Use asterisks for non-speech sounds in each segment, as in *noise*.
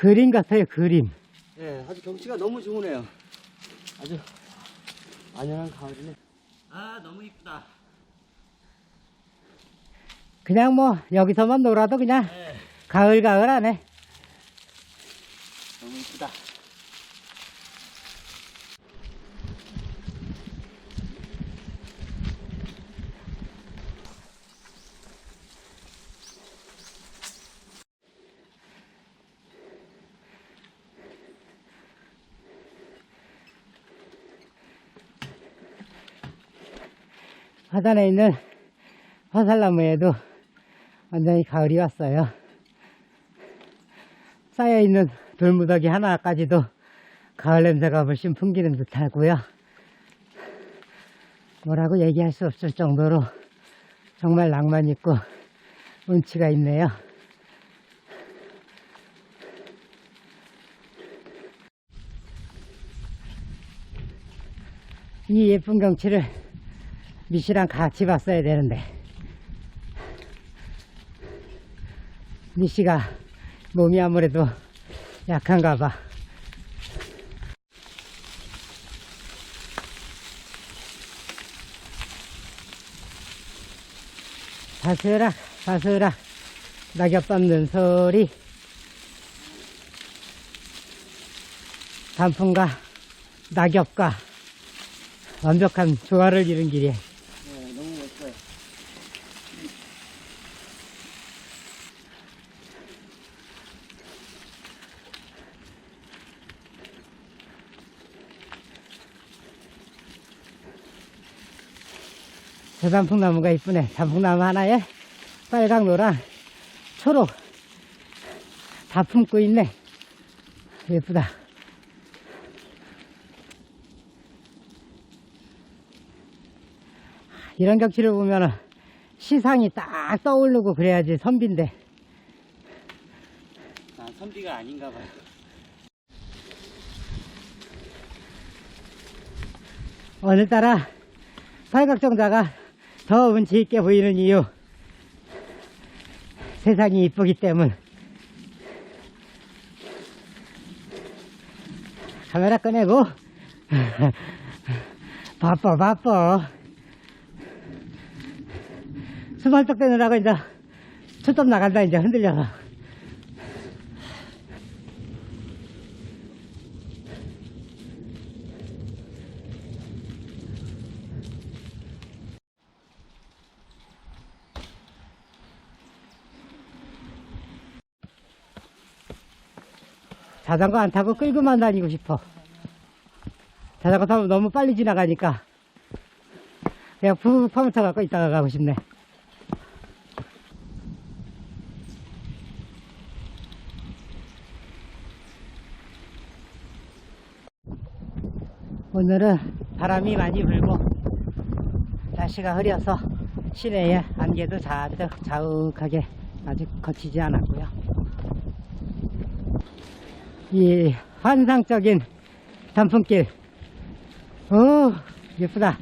그림 같아요, 그림. 예, 아주 경치가 너무 좋으네요. 아주 안연한 가을이네. 아, 너무 이쁘다. 그냥 뭐, 여기서만 놀아도 그냥 예, 가을 가을 하네. 너무 이쁘다. 화단에 있는 화살나무에도 완전히 가을이 왔어요. 쌓여있는 돌무더기 하나까지도 가을 냄새가 훨씬 풍기는 듯 하고요. 뭐라고 얘기할 수 없을 정도로 정말 낭만 있고 운치가 있네요. 이 예쁜 경치를 미씨랑 같이 봤어야 되는데. 미씨가 몸이 아무래도 약한가 봐. 바스락 바스락 낙엽 밟는 소리. 단풍과 낙엽과 완벽한 조화를 이룬 길이에요 예, 너무 멋져요. 저 단풍나무가 이쁘네. 단풍나무 하나에 빨강, 노랑, 초록 다 품고 있네. 예쁘다. 이런 경치를 보면 시상이 딱 떠오르고 그래야지 선비인데. 아, 선비가 아닌가 봐요. 오늘따라 팔각정자가 더 운치 있게 보이는 이유. 세상이 이쁘기 때문. 카메라 꺼내고. *laughs* 바빠, 바빠. 수발떡 되느라고 이제 초점 나간다, 이제 흔들려서. 자전거 안 타고 끌고만 다니고 싶어. 자전거 타면 너무 빨리 지나가니까 그냥 푹 파묻혀 갖고 있다가 가고 싶네. 오늘은 바람이 많이 불고 날씨가 흐려서 시내에 안개도 잔뜩 자욱하게 아직 거치지 않았고요. 이 환상적인 단풍길. 오, 예쁘다.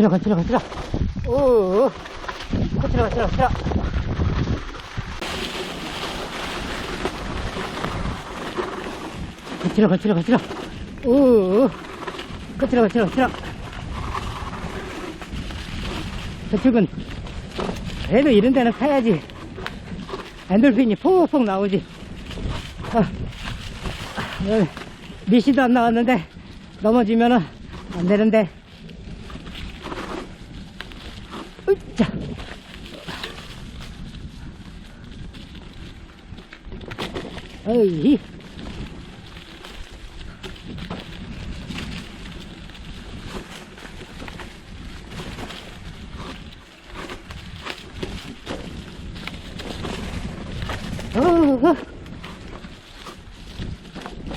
거칠어, 거칠어, 거칠어. 오, 거칠어, 거칠어, 거칠어. 거칠어, 거칠어, 거칠어. 오, 거칠어, 거칠어, 거칠어. 저축은 그래도 이런 데는 타야지. 엔돌핀이 폭폭 나오지. 어, 어, 미시도 안 나왔는데 넘어지면은 안 되는데. 哎呀！哎！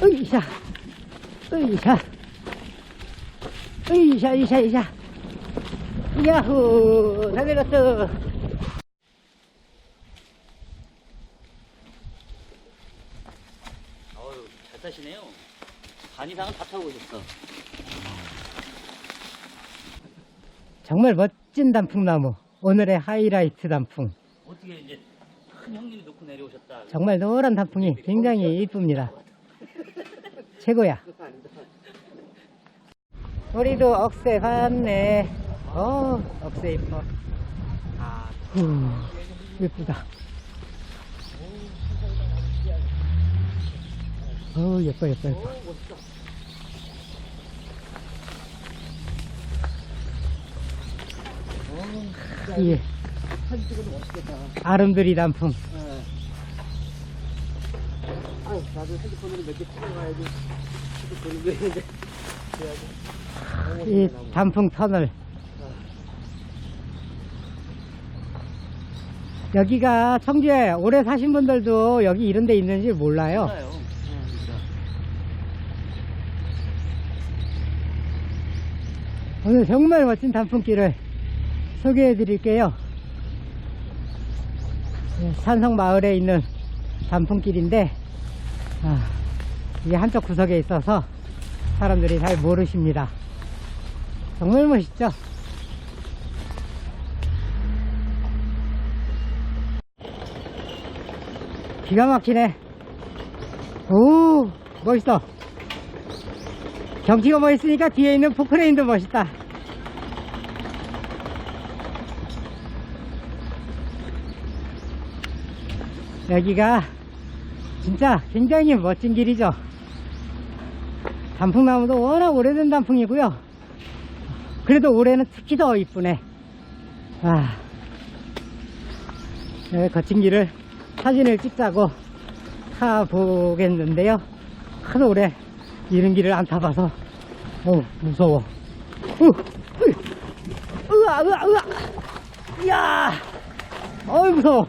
哎呀！哎呀！哎呀！一下一下一下！ 야호, 다 내렸어. 어유 잘 타시네요. 반 이상은 다 타고 오셨어. 정말 멋진 단풍나무. 오늘의 하이라이트 단풍. 어떻게 이제 큰 형님이 놓고 내려오셨다. 정말 노란 단풍이 굉장히 이쁩니다. 최고야. 우리도 억새 봤네. 어, 억새 이뻐. 후, 예쁘다. 어, 예뻐, 예뻐, 예뻐. 예. 사진 찍어도 멋있겠다. 아름드리 단풍. 예. 아유, 나도 핸드폰으로 몇개 찍어가야지. 게 있는데. 그래야지. 이 단풍 터널. 여기가 청주에 오래 사신 분들도 여기 이런 데 있는지 몰라요. 몰라요. 예, 진짜. 오늘 정말 멋진 단풍길을 소개해 드릴게요. 네, 산성 마을에 있는 단풍길인데, 아, 이게 한쪽 구석에 있어서 사람들이 잘 모르십니다. 정말 멋있죠? 기가 막히네. 오, 멋있어. 경치가 멋있으니까 뒤에 있는 포크레인도 멋있다. 여기가 진짜 굉장히 멋진 길이죠. 단풍나무도 워낙 오래된 단풍이고요. 그래도 올해는 특히 더 이쁘네. 아, 네, 거친 길을 사진을 찍자고 타보겠는데요. 하도 오래 이런 길을 안 타봐서 어 무서워. 우, 으이, 으아 으아 으아. 이야, 어이 무서워.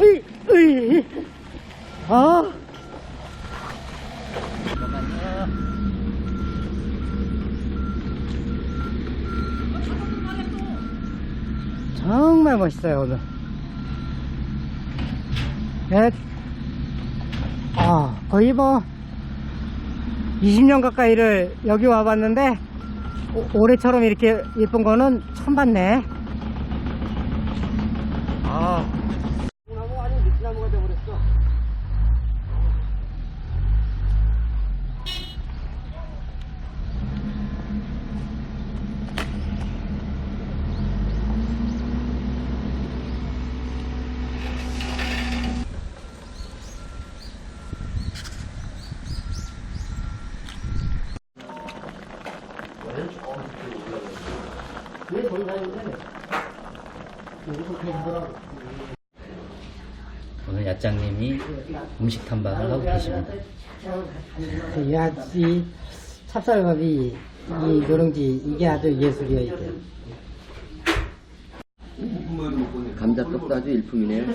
으이 으이. 아. 정말 멋있어요 오늘. 네. 아 거의 뭐 20년 가까이를 여기 와봤는데 오- 올해처럼 이렇게 예쁜 거는 처음 봤네. 아. 나무 아니면 느티나무가 돼버렸어. 왜 돌가는데? 오늘 야장님이 음식 탐방을 하고 계십니다. 야, 이 찹쌀밥이 이 누룽지 이게 아주 예술이야 이게. 감자떡도 아주 일품이네요.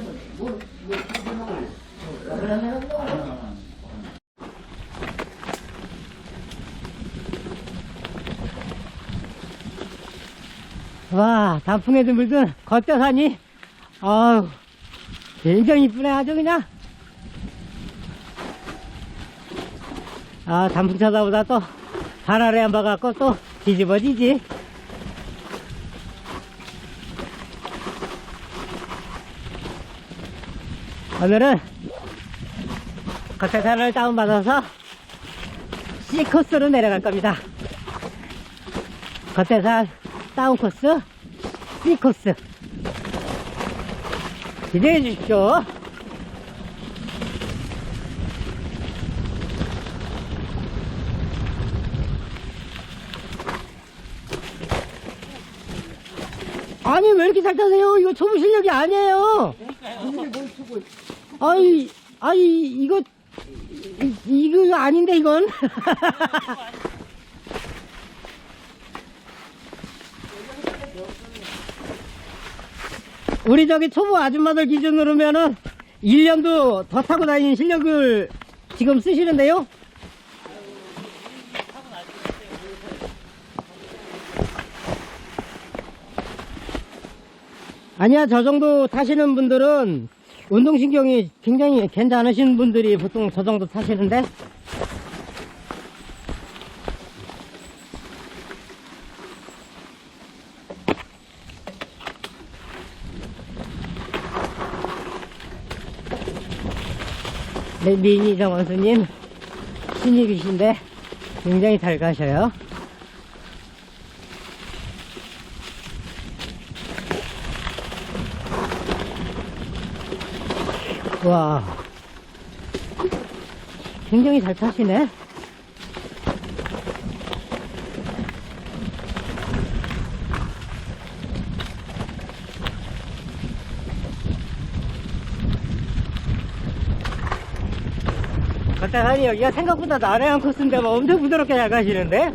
와 단풍에도 물든 겉대산이 아우 굉장히 이쁘네 아주 그냥. 아 단풍 쳐다보다 또발 아래 안 봐갖고 또 뒤집어지지. 오늘은 겉대산을 다운받아서 C코스로 내려갈 겁니다. 겉대산 다운 코스, C 코스. 기대해 주십시오. 아니, 왜 이렇게 잘 타세요? 이거 초보 실력이 아니에요. 아이, 아이, 이거, 이, 이거 아닌데, 이건. *laughs* 우리 저기 초보 아줌마들 기준으로 면은 1년도 더 타고 다니는 실력을 지금 쓰시는데요? 아니야 저 정도 타시는 분들은 운동신경이 굉장히 괜찮으신 분들이 보통 저 정도 타시는데 네, 미니정 원수님 신입이신데 굉장히 잘 가셔요. 와. 굉장히 잘 타시네. 아니 여기가 생각보다 나래한 코스인데 뭐 엄청 부드럽게 잘 가시는데?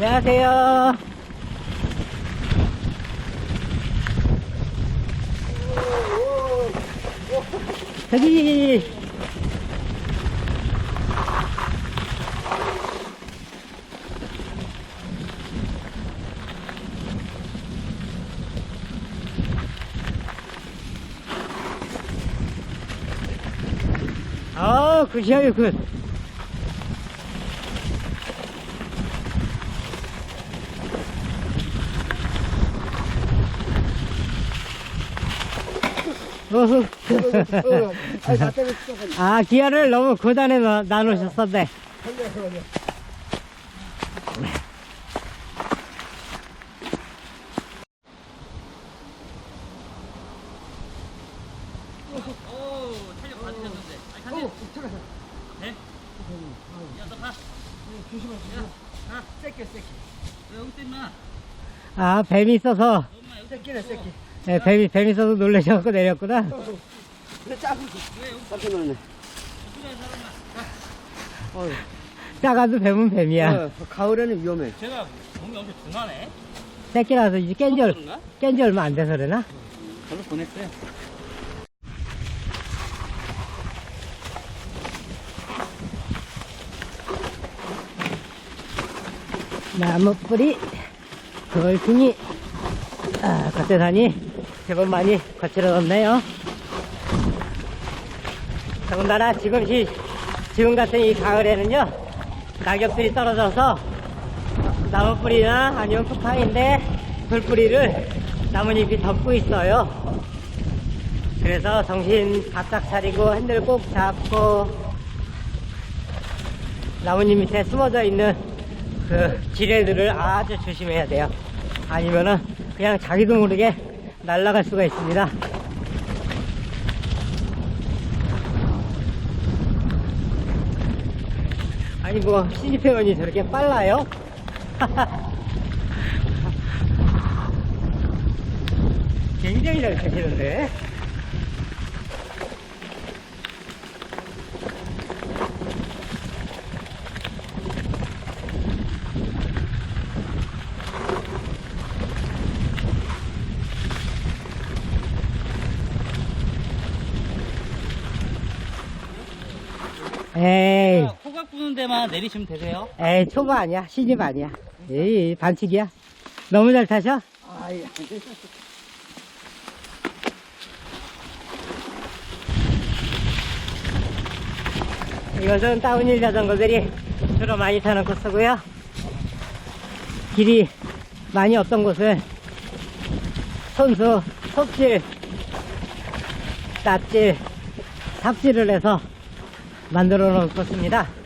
안녕하세요. 저기 아, 굿. 어후. 아, 기아를 너무 고단에 나- 나누셨었네. 오, 탄력 받으셨는데. 아니, 탄력. 네? 야, 너 가. 조심하세요. 가. 새끼, 새끼. 왜 여기 또 있나? 아, 뱀이 있어서, 새끼네, 새끼. 네, 뱀이, 뱀이 있어서 놀라셔갖고 내렸구나. 왜 여기 깜짝 놀랐네. 아, 어휴, 작아도 뱀은 뱀이야. 어, 가을에는 위험해. 제가 몸이 엄청 둔하네. 새끼라서 이제 깬지, 얼- 그런가? 깬지 얼마 안 돼서 그러나? 별로 보냈어요. 나무 뿌리, 돌풍이, 아, 겉대산이 제법 많이 거칠어졌네요. 더군다나 지금 시, 지금 같은 이 가을에는요, 낙엽들이 떨어져서 나무 뿌리나 아니면 푸파인데 돌뿌리를 나뭇잎이 덮고 있어요. 그래서 정신 바짝 차리고 핸들 꼭 잡고 나뭇잎 밑에 숨어져 있는 그 지뢰들을 아주 조심해야 돼요. 아니면은 그냥 자기도 모르게 날아갈 수가 있습니다. 아니 뭐 시집 회원이 저렇게 빨라요? *laughs* 굉장히 잘 타시는데 에이 부는 데만 내리시면 되세요. 에이 초보 아니야. 신입 아니야. 에이 반칙이야. 너무 잘 타셔? 아이, 이것은 다운힐 자전거들이 주로 많이 타는 코스고요. 길이 많이 없던 곳을 손수 속질 납질 삽질을 해서 만들어 놓은 코스입니다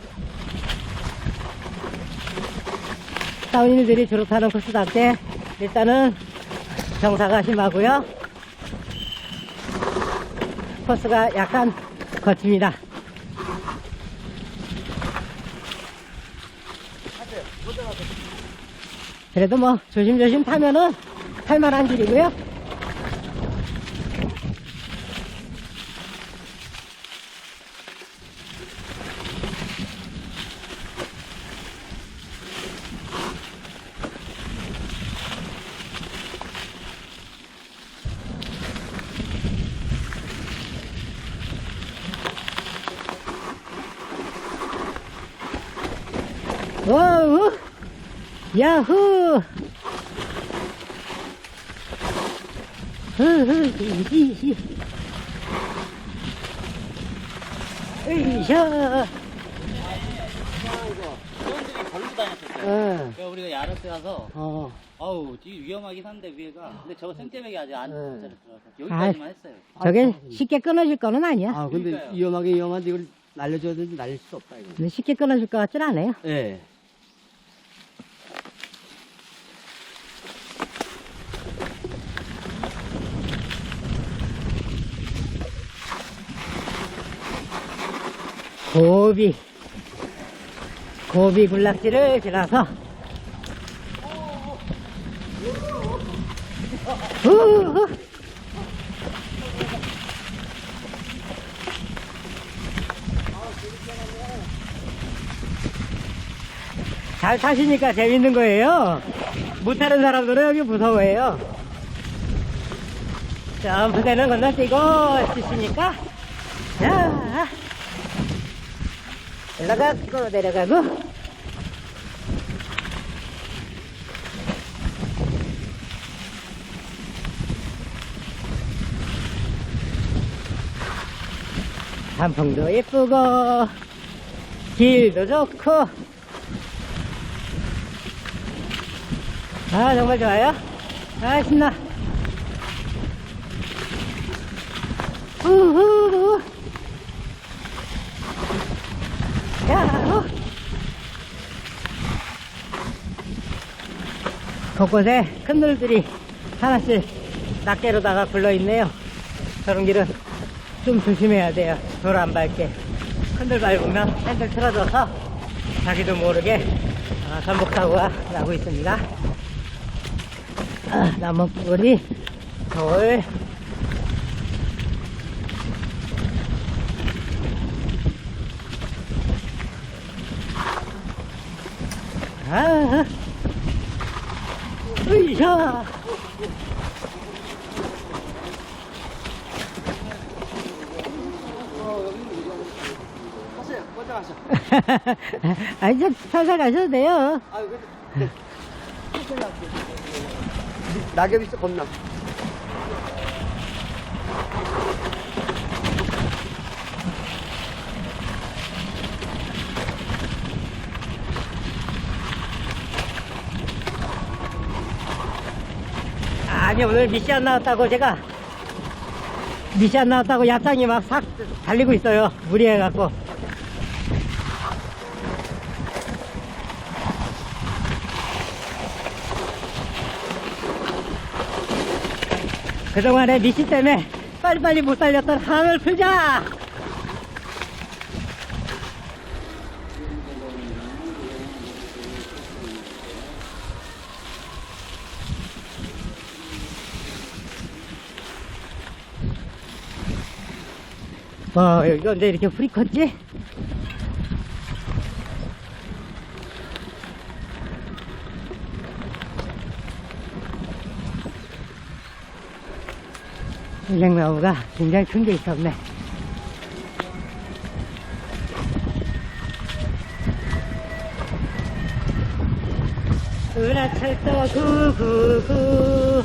다운힐들이 주로 타는 코스답게 일단은 경사가 심하고요 코스가 약간 거칩니다 그래도 뭐 조심조심 타면은 탈만한 길이고요. 와우! 히히. 으이샤! 걸로 다녔었어요. 어, 그래서 우리가 야르스 가서 어. 어우 되게 위험하긴 한데 위에가 근데 저거 생태맥이 아직 안 네. 들어서 여기까지만 했어요. 저게 쉽게 끊어질 거는 아니야. 아, 근데 그러니까요. 위험하게 위험한데 이걸 날려줘야 되는데 날릴 수 없다, 이거. 근데 쉽게 끊어질 것 같진 않아요. 예. 고비. 고비 군락지를 지나서. 잘 타시니까 재밌는 거예요. 못 타는 사람들은 여기 무서워해요. 점프대는 건너뛰고 치시니까 자 올라가고. 내려가고. 단풍도 예쁘고 길도 좋고. 아 정말 좋아요. 아 신나. 우후 야호 곳곳에 큰 돌들이 하나씩 낱개로다가 굴러 있네요. 저런 길은 좀 조심해야 돼요. 돌 안 밟게. 큰돌 밟으면 핸들 틀어져서 자기도 모르게 아, 전복사고가 나고 있습니다. 아, 나무뿌리 돌 아, 으이샤. 하세요, 먼저 가셔. 아, 이제 살살 가셔도 돼요. 아, 근데. 낙엽 있어, 겁나. 아니, 오늘 미션 나왔다고 제가, 미션 나왔다고 얍상이 막 싹 달리고 있어요. 무리해갖고. 그동안에 미시 때문에 빨리빨리 못 달렸던 한을 풀자! 어, 여기가 언제 이렇게 풀이 컸지? 일렉나무가 굉장히 큰 게 있었네. 은하철도 구구구